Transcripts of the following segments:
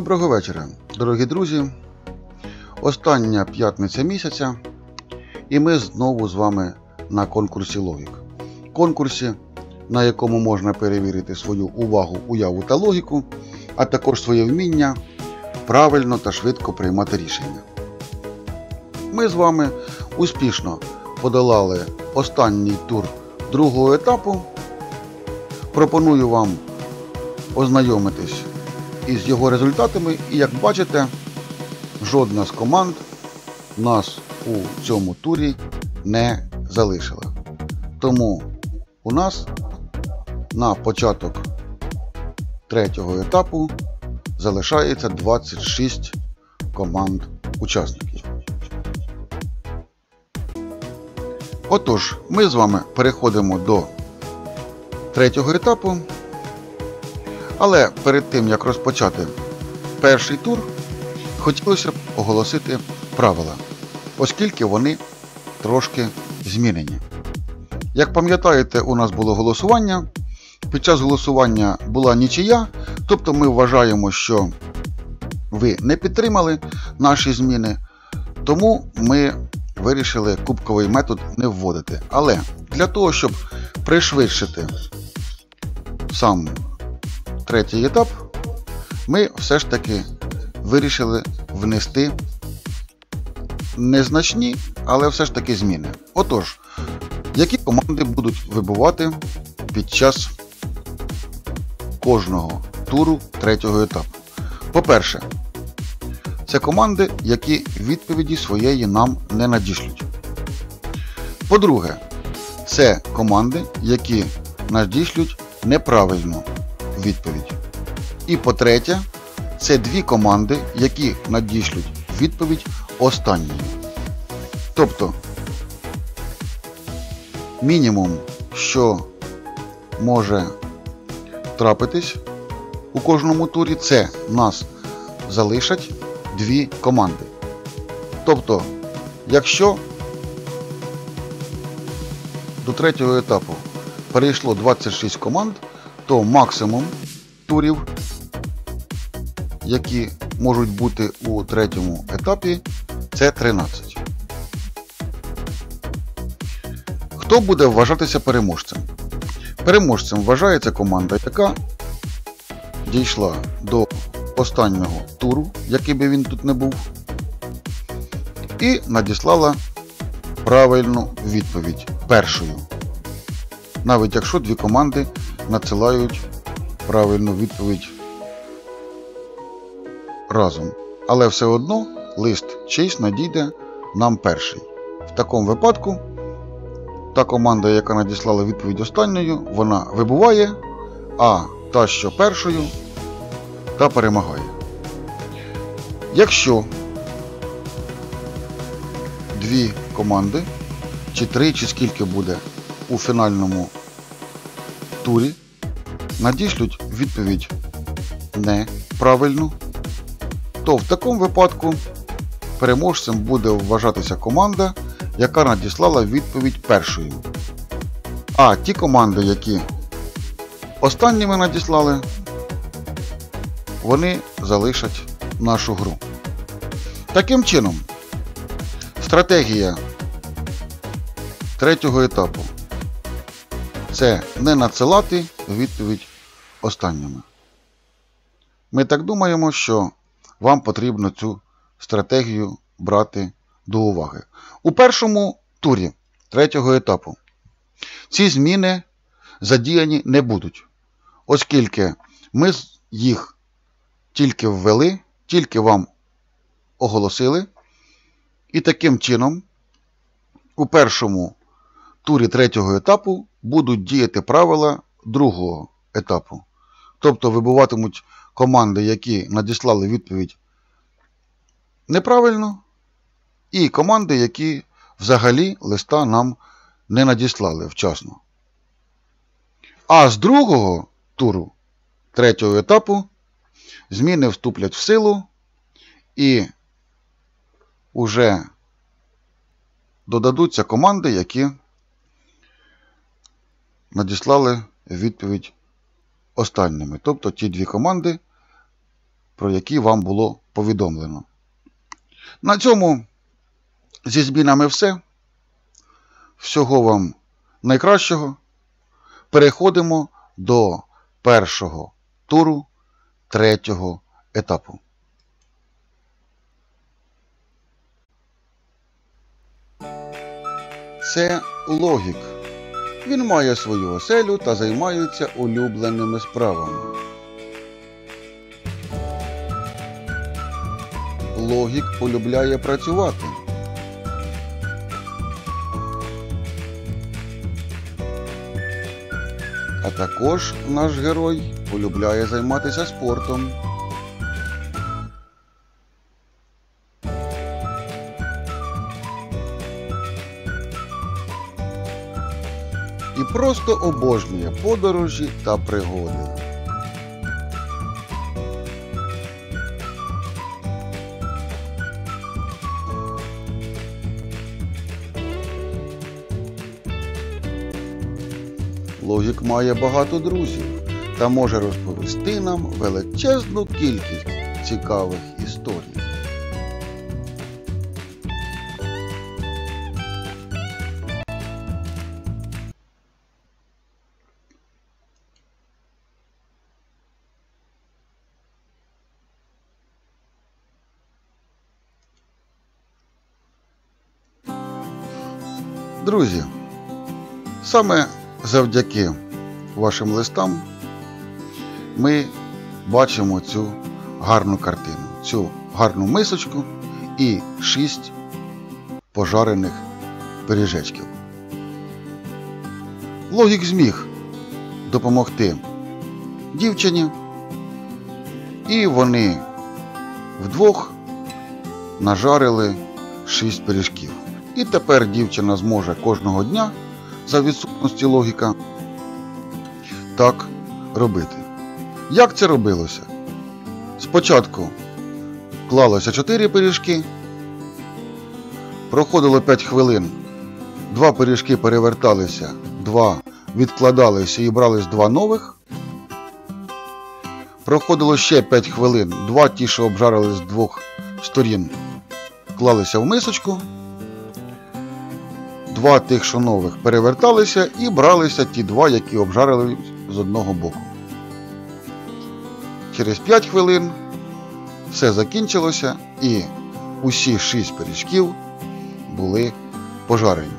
Доброго вечора, дорогі друзі. Остання п'ятниця місяця, і ми знову з вами на конкурсі Логік. Конкурсі, на якому можна перевірити свою увагу, уяву та логіку, а також своє вміння правильно та швидко приймати рішення. Ми з вами успішно подолали останній тур другого етапу. Пропоную вам ознайомитись із його результатами, і як бачите, жодна з команд нас у цьому турі не залишила. Тому у нас на початок третього етапу залишається 26 команд учасників. Отож, ми з вами переходимо до третього етапу. Але перед тим як розпочати перший тур, хотілося б оголосити правила, оскільки вони трошки змінені. Як пам'ятаєте, у нас було голосування. Під час голосування була нічия, тобто ми вважаємо, що ви не підтримали наші зміни, тому ми вирішили кубковий метод не вводити. Але для того, щоб пришвидшити сам третій етап, ми все ж таки вирішили внести незначні, але все ж таки зміни. Отож, які команди будуть вибувати під час кожного туру третього етапу? По-перше, це команди, які відповіді своєї нам не надішлють. По-друге, це команди, які надішлють неправильну відповідь. І по-третє, це дві команди, які надішлють відповідь останньою. Тобто, мінімум, що може трапитись у кожному турі, це нас залишать дві команди. Тобто, якщо до третього етапу перейшло 26 команд, то максимум турів, які можуть бути у третьому етапі, це 13. Хто буде вважатися переможцем? Переможцем вважається команда, яка дійшла до останнього туру, який би він тут не був, і надіслала правильну відповідь першою. Навіть якщо дві команди надсилають правильну відповідь разом. Але все одно лист чийсь надійде нам перший. В такому випадку та команда, яка надіслала відповідь останньою, вона вибуває, а та, що першою, та перемагає. Якщо дві команди, чи три, чи скільки буде у фінальному турі, надішлють відповідь неправильну, то в такому випадку переможцем буде вважатися команда, яка надіслала відповідь першою. А ті команди, які останніми надіслали, вони залишать нашу гру. Таким чином, стратегія третього етапу це не надсилати відповідь останніми. Ми так думаємо, що вам потрібно цю стратегію брати до уваги. У першому турі третього етапу ці зміни задіяні не будуть, оскільки ми їх тільки ввели, тільки вам оголосили. І таким чином, у першому турі третього етапу будуть діяти правила другого етапу. Тобто вибуватимуть команди, які надіслали відповідь неправильно, і команди, які взагалі листа нам не надіслали вчасно. А з другого туру третього етапу зміни вступлять в силу і уже додадуться команди, які надіслали відповідь останніми. Тобто ті дві команди про які вам було повідомлено. На цьому зі змінами все. Всього вам найкращого. Переходимо до першого туру третього етапу. Це логік. Він має свою оселю та займається улюбленими справами. Логік полюбляє працювати. А також наш герой полюбляє займатися спортом. Просто обожнює подорожі та пригоди. Логік має багато друзів та може розповісти нам величезну кількість цікавих історій. Друзі, саме завдяки вашим листам ми бачимо цю гарну картину, цю гарну мисочку і шість пожарених пиріжечків. Логік зміг допомогти дівчині, і вони вдвох нажарили шість пиріжків. І тепер дівчина зможе кожного дня за відсутності логіка так робити. Як це робилося? Спочатку клалося 4 пиріжки, проходило 5 хвилин, два пиріжки переверталися, два відкладалися і брались два нових. Проходило ще 5 хвилин, два ті, що обжарили з двох сторін, клалися в мисочку. Два тих, що нових, переверталися і бралися ті два, які обжарили з одного боку. Через 5 хвилин все закінчилося і усі 6 пиріжків були пожарені.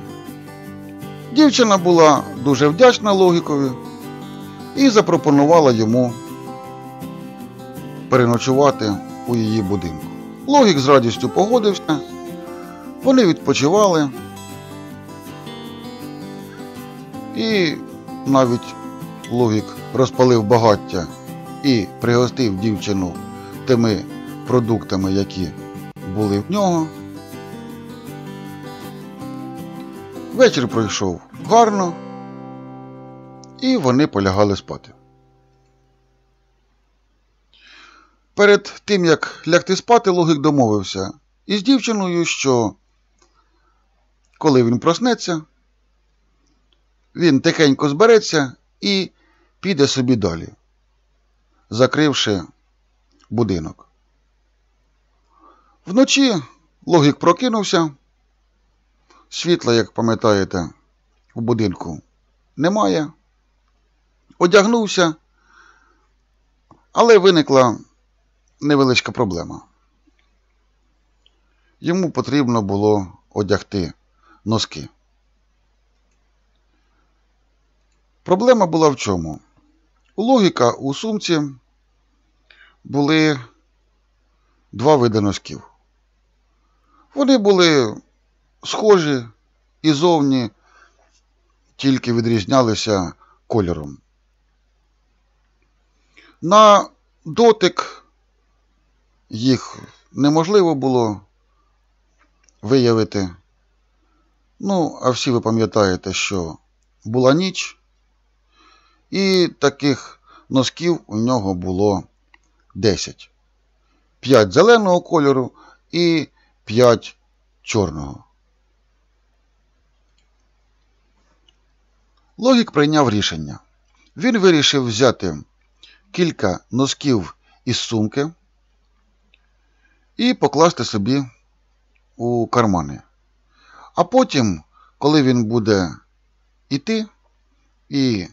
Дівчина була дуже вдячна логікові і запропонувала йому переночувати у її будинку. Логік з радістю погодився, вони відпочивали. І навіть логік розпалив багаття і пригостив дівчину тими продуктами, які були в нього. Вечір пройшов гарно, і вони полягали спати. Перед тим, як лягти спати, логік домовився із дівчиною, що коли він проснеться, він тихенько збереться і піде собі далі, закривши будинок. Вночі логік прокинувся. Світла, як пам'ятаєте, у будинку немає. Одягнувся, але виникла невеличка проблема. Йому потрібно було одягти носки. Проблема була в чому? Логіка у сумці були два види носків. Вони були схожі і зовні тільки відрізнялися кольором. На дотик їх неможливо було виявити. Ну, а всі ви пам'ятаєте, що була ніч, і таких носків у нього було 10. 5 зеленого кольору і 5 чорного. Логік прийняв рішення. Він вирішив взяти кілька носків із сумки, і покласти собі у кармани. А потім, коли він буде йти і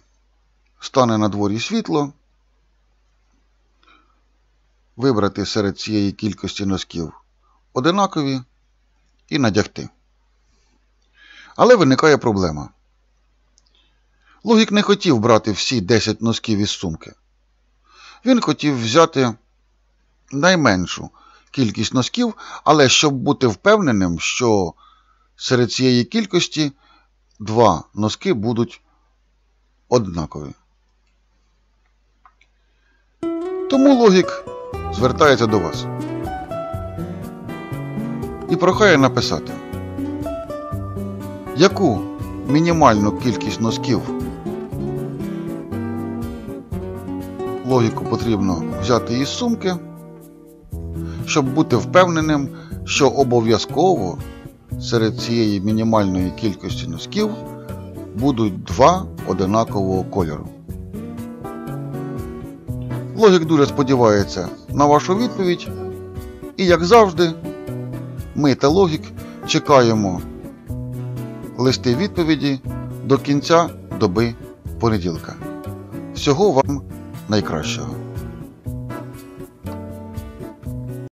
стане на дворі світло, вибрати серед цієї кількості носків одинакові і надягти. Але виникає проблема. Логік не хотів брати всі 10 носків із сумки. Він хотів взяти найменшу кількість носків, але щоб бути впевненим, що серед цієї кількості два носки будуть однакові. Тому логік звертається до вас і прохає написати, яку мінімальну кількість носків логіку потрібно взяти із сумки, щоб бути впевненим, що обов'язково серед цієї мінімальної кількості носків будуть два одинакового кольору. Логік дуже сподівається на вашу відповідь. І, як завжди, ми та логік чекаємо листи відповіді до кінця доби понеділка. Всього вам найкращого!